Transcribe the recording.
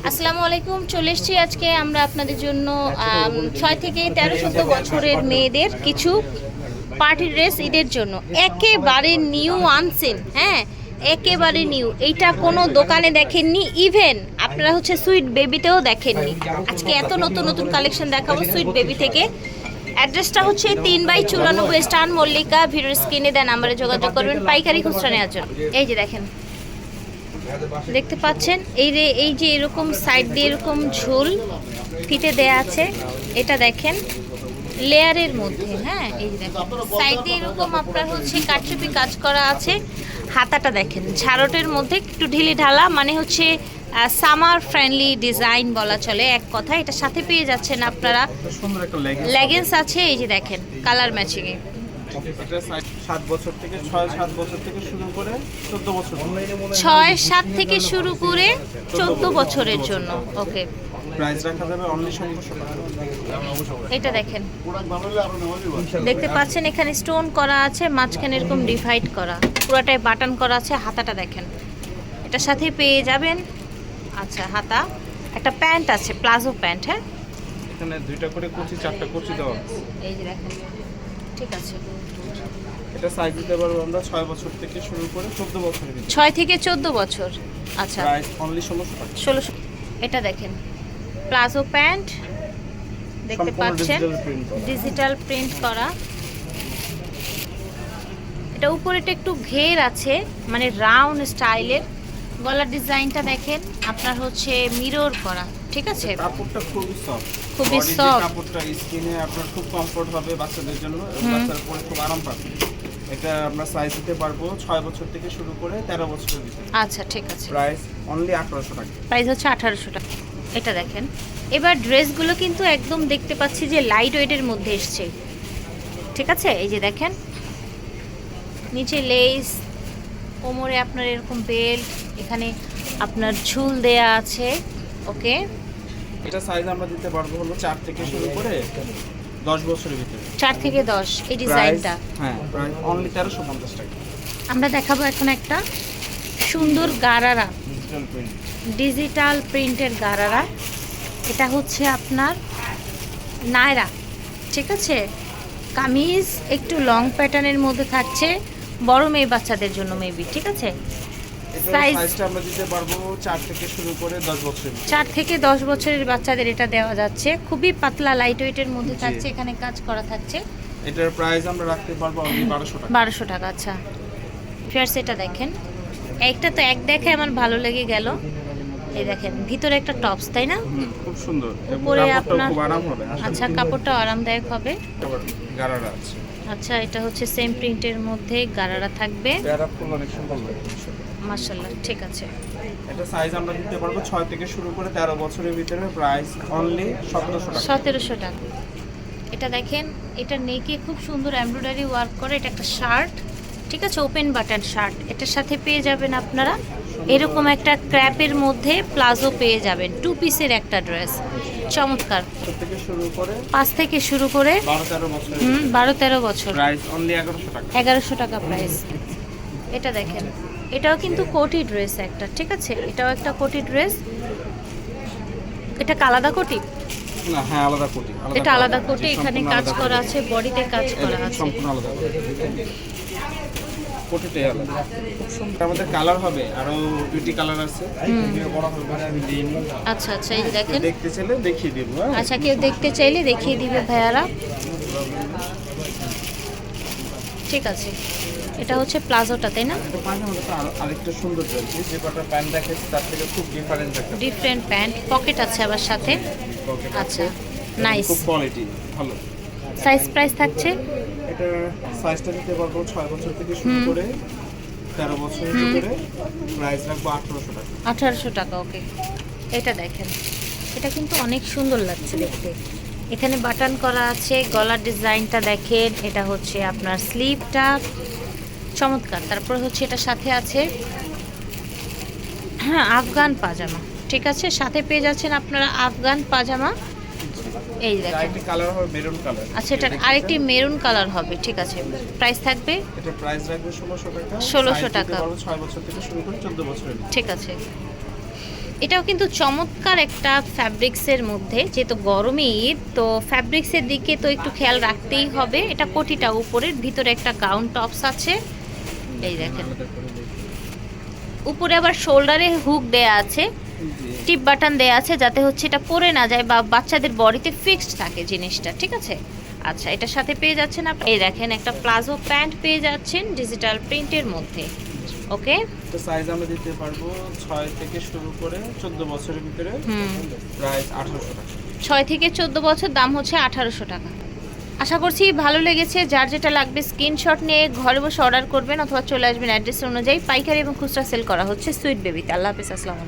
আসসালামু আলাইকুম চলে এসেছি আজকে আমরা আপনাদের জন্য ছয় থেকে তেরো চোদ্দ বছরের মেয়েদের কিছু পার্টি ড্রেস ঈদের জন্য। একেবারে নিউ আনসেন হ্যাঁ একেবারে নিউ। এইটা কোনো দোকানে দেখেননি ইভেন আপনারা হচ্ছে সুইট বেবিতেও দেখেননি। আজকে এত নতুন নতুন কালেকশন দেখাবো সুইট বেবি থেকে। অ্যাড্রেসটা হচ্ছে তিন বাই চুরানব্বই স্টান মল্লিকা ভিডিওর স্ক্রিনে দেন নাম্বারে যোগাযোগ করবেন পাইকারি খুচরা নেওয়ার জন্য। এই যে দেখেন। দেখতে পাচ্ছেন এই রে এই যে এরকম সাইড দিয়ে এরকম ঝোল ফিতে দেয়া আছে এটা দেখেন লেয়ারের মধ্যে হ্যাঁ এই যে দেখেন সাইড দিয়ে এরকম আপনার হচ্ছে কাটচুপি কাজ করা আছে হাতাটা দেখেন ঝাড়টের মধ্যে একটু ঢিলে ঢালা মানে হচ্ছে সামার ফ্রেন্ডলি ডিজাইন বলা চলে এক কথা এটা সাথে পেয়ে যাচ্ছেন আপনারা। লেগিংস লেগেন্স আছে এই যে দেখেন কালার ম্যাচিংয়ে সাত বছর থেকে ছয় সাত বছর থেকে শুরু করে চোদ্দ বছর ছয় সাত থেকে শুরু করে চোদ্দ বছরের জন্য ওকে। প্রাইস রাখা যাবে অনলি এটা দেখেন। দেখতে পাচ্ছেন এখানে স্টোন করা আছে মাঝখানে এরকম ডিভাইড করা। পুরাটাই বাটন করা আছে হাতাটা দেখেন। এটার সাথে পেয়ে যাবেন আচ্ছা হাতা। একটা প্যান্ট আছে প্লাজো প্যান্ট হ্যাঁ? এখানে দুইটা করে কুচি চারটা কুচি দেওয়া। এই যে দেখেন। ঠিক আছে। এটা সাইজ দিতে পারব আমরা ছয় বছর থেকে শুরু করে চোদ্দ বছরের ভিতরে। ছয় থেকে চোদ্দ বছর। আচ্ছা। প্রাইস অনলি ষোলোশো টাকা। ষোলোশো। এটা দেখেন। প্লাজো প্যান্ট দেখতে পাচ্ছেন। ডিজিটাল প্রিন্ট করা। এটা উপরেটা একটু ঘের আছে মানে রাউন্ড স্টাইলের গলার ডিজাইনটা দেখেন। আপনার হচ্ছে মিরর করা। ঠিক আছে? কাপড়টা খুবই সফট খুবই soft। কাপড়টা স্কিনে আপনার খুব কমফোর্ট হবে বাচ্চাদের জন্য বাচ্চারা পরে খুব আরাম পাবে। এটা আমরা সাইজ দিতে পারব ছয় বছর থেকে শুরু করে তেরো বছরের ভিতরে। আচ্ছা ঠিক আছে। প্রাইস অনলি আঠারোশো টাকা। প্রাইস হচ্ছে আঠারোশো টাকা। এটা দেখেন। এবার ড্রেসগুলো কিন্তু একদম দেখতে পাচ্ছি যে লাইট ওয়েটের মধ্যে এসছে। ঠিক আছে? এই যে দেখেন। নিচে লেস কোমরে আপনার এরকম বেল্ট এখানে আপনার ঝুল দেয়া আছে। ওকে এটা সাইজ আমরা দিতে পারব হলো চার থেকে শুরু করে দশ বছরের ভিতরে। চার থেকে দশ এই ডিজাইনটা হ্যাঁ প্রাইস অনলি তেরোশো পঞ্চাশ টাকা। আমরা দেখাবো এখন একটা সুন্দর গারারা। ডিজিটাল প্রিন্টের গারারা। এটা হচ্ছে আপনার নায়রা ঠিক আছে? কামিজ একটু লং প্যাটার্নের মধ্যে থাকছে বড় মেয়ে বাচ্চাদের জন্য মেবি ঠিক আছে? সাইজটা আমরা দিতে পারব চার থেকে শুরু করে দশ বছরের ভিতরে। চার থেকে দশ বছরের বাচ্চাদের এটা দেওয়া যাচ্ছে। খুবই পাতলা লাইট ওয়েটের মধ্যে থাকছে এখানে কাজ করা থাকছে। এটার প্রাইস আমরা রাখতে পারব অনলি বারোশো টাকা। বারোশো টাকা আচ্ছা। ফিয়ার্স এটা দেখেন। একটা তো এক দেখে আমার ভালো লেগে গেল। এই দেখেন ভিতরে একটা টপস তাই না? খুব সুন্দর। উপরে আপনার খুব আরাম হবে আচ্ছা কাপড়টা আরামদায়ক হবে। গারারা আছে। আচ্ছা এটা হচ্ছে সেম প্রিন্টের মধ্যে গারারা থাকবে। প্যারা ফুল অনেক সুন্দর মার্শাল্লাহ ঠিক আছে। এটা সাইজ আমরা দিতে পারব ছয় থেকে শুরু করে তেরো বছরের ভিতরে প্রাইস অনলি সতেরোশো টাকা। সতেরোশো টাকা। এটা দেখেন এটা নেকে খুব সুন্দর এমব্রয়ডারি ওয়ার্ক করে এটা একটা শার্ট ঠিক আছে ওপেন বাটন শার্ট এটার সাথে পেয়ে যাবেন আপনারা এরকম একটা ক্র্যাপের মধ্যে প্লাজো পেয়ে যাবেন টু পিসের একটা ড্রেস চমৎকার। পাঁচ থেকে শুরু করে বারো তেরো বছর। এগারোশো টাকা। প্রাইস এটা দেখেন। এটাও কিন্তু কোটি ড্রেস একটা ঠিক আছে? এটাও একটা কোটি ড্রেস। এটা আলাদা কোটি? হ্যাঁ আলাদা কোটি এটা আলাদা কোটি এখানে কাজ করা আছে বডিতে কাজ করা আছে। সম্পূর্ণ আলাদা কোটিটাই আলাদা। আমাদের কালার হবে আরও দুইটি কালার আছে। আচ্ছা আচ্ছা এই দেখেন। দেখতে চাইলে দেখিয়ে দিব হ্যাঁ। আচ্ছা কেউ দেখতে চাইলে দেখিয়ে দিবে ভাইয়ারা। ঠিক আছে। এটা হচ্ছে প্লাজোটা তাই না? আরেকটা সুন্দর রয়েছে যে কটা প্যান্ট দেখেছি তার থেকে খুব ডিফারেন্ট একটা ডিফারেন্ট প্যান্ট। পকেট আছে আবার সাথে? আচ্ছা নাইস খুব কোয়ালিটি ভালো। সাইজ প্রাইস থাকছে? এটা সাইজটা দিতে পারব ছয় বছর থেকে শুরু করে তেরো বছরের ভিতরে প্রাইস রাখব আঠারোশো টাকা। আঠারোশো টাকা ওকে এটা দেখেন। এটা কিন্তু অনেক সুন্দর লাগছে দেখতে। এখানে বাটন করা আছে গলার ডিজাইনটা দেখেন। এটা হচ্ছে আপনার স্লিভটা চমৎকার। তারপর হচ্ছে এটা সাথে আছে হ্যাঁ আফগান পাজামা। ঠিক আছে? সাথে পেয়ে যাচ্ছেন আপনারা আফগান পাজামা। এই দেখেন। কালার হবে মেরুন কালার। আচ্ছা এটার আরেকটি মেরুন কালার হবে ঠিক আছে। প্রাইস থাকবে? এটা প্রাইস রাখবে ষোলোশো টাকা। 1600 টাকা। পারব ছয় বছর থেকে শুরু করে চোদ্দ বছরের ভিতরে। ঠিক আছে। এটাও কিন্তু চমৎকার একটা ফ্যাব্রিক্সের মধ্যে যেহেতু গরমে ঈদ তো ফ্যাব্রিক্সের দিকে তো একটু খেয়াল রাখতেই হবে। এটা কোটিটা উপরের ভিতরে একটা গাউন টপস আছে। এই দেখেন। উপরে আবার শোল্ডারে হুক দেয়া আছে টিপ বাটন দেয়া আছে যাতে হচ্ছে এটা পরে না যায় বা বাচ্চাদের বডিতে ফিক্সড থাকে জিনিসটা ঠিক আছে? আচ্ছা এটার সাথে পেয়ে যাচ্ছেন আপনি। এই দেখেন একটা প্লাজো প্যান্ট পেয়ে যাচ্ছেন ডিজিটাল প্রিন্টের মধ্যে ওকে? তো সাইজ আমরা দিতে পারব ছয় থেকে শুরু করে চোদ্দ বছরের ভিতরে। প্রাইস আঠারোশো টাকা। ছয় থেকে চোদ্দ বছর দাম হচ্ছে আঠারোশো টাকা। আশা করছি ভালো লেগেছে। যার যেটা লাগবে স্ক্রিনশট নিয়ে ঘরে বসে অর্ডার করবেন অথবা চলে আসবেন অ্যাড্রেস অনুযায়ী পাইকারি এবং খুচরা সেল করা হচ্ছে সুইট বেবিতে আল্লাহ হাফিজ, আসসালামু